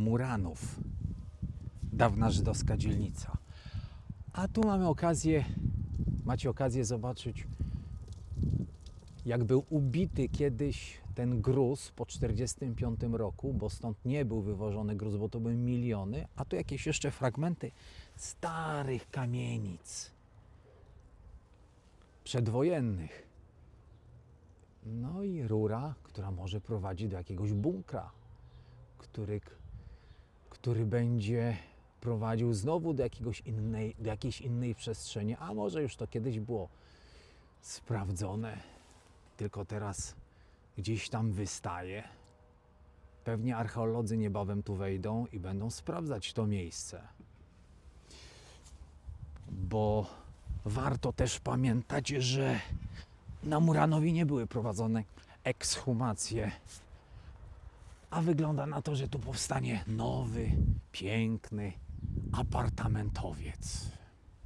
Muranów. Dawna żydowska dzielnica. A tu mamy okazję, macie okazję zobaczyć, jak był ubity kiedyś ten gruz po 1945 roku, bo stąd nie był wywożony gruz, bo to były miliony, a tu jakieś jeszcze fragmenty starych kamienic przedwojennych. No i rura, która może prowadzić do jakiegoś bunkra, który, który będzie prowadził znowu do, jakiegoś innej, do jakiejś innej przestrzeni, a może już to kiedyś było sprawdzone, tylko teraz gdzieś tam wystaje. Pewnie archeolodzy niebawem tu wejdą i będą sprawdzać to miejsce. Bo warto też pamiętać, że na Muranowi nie były prowadzone ekshumacje, a wygląda na to, że tu powstanie nowy, piękny apartamentowiec.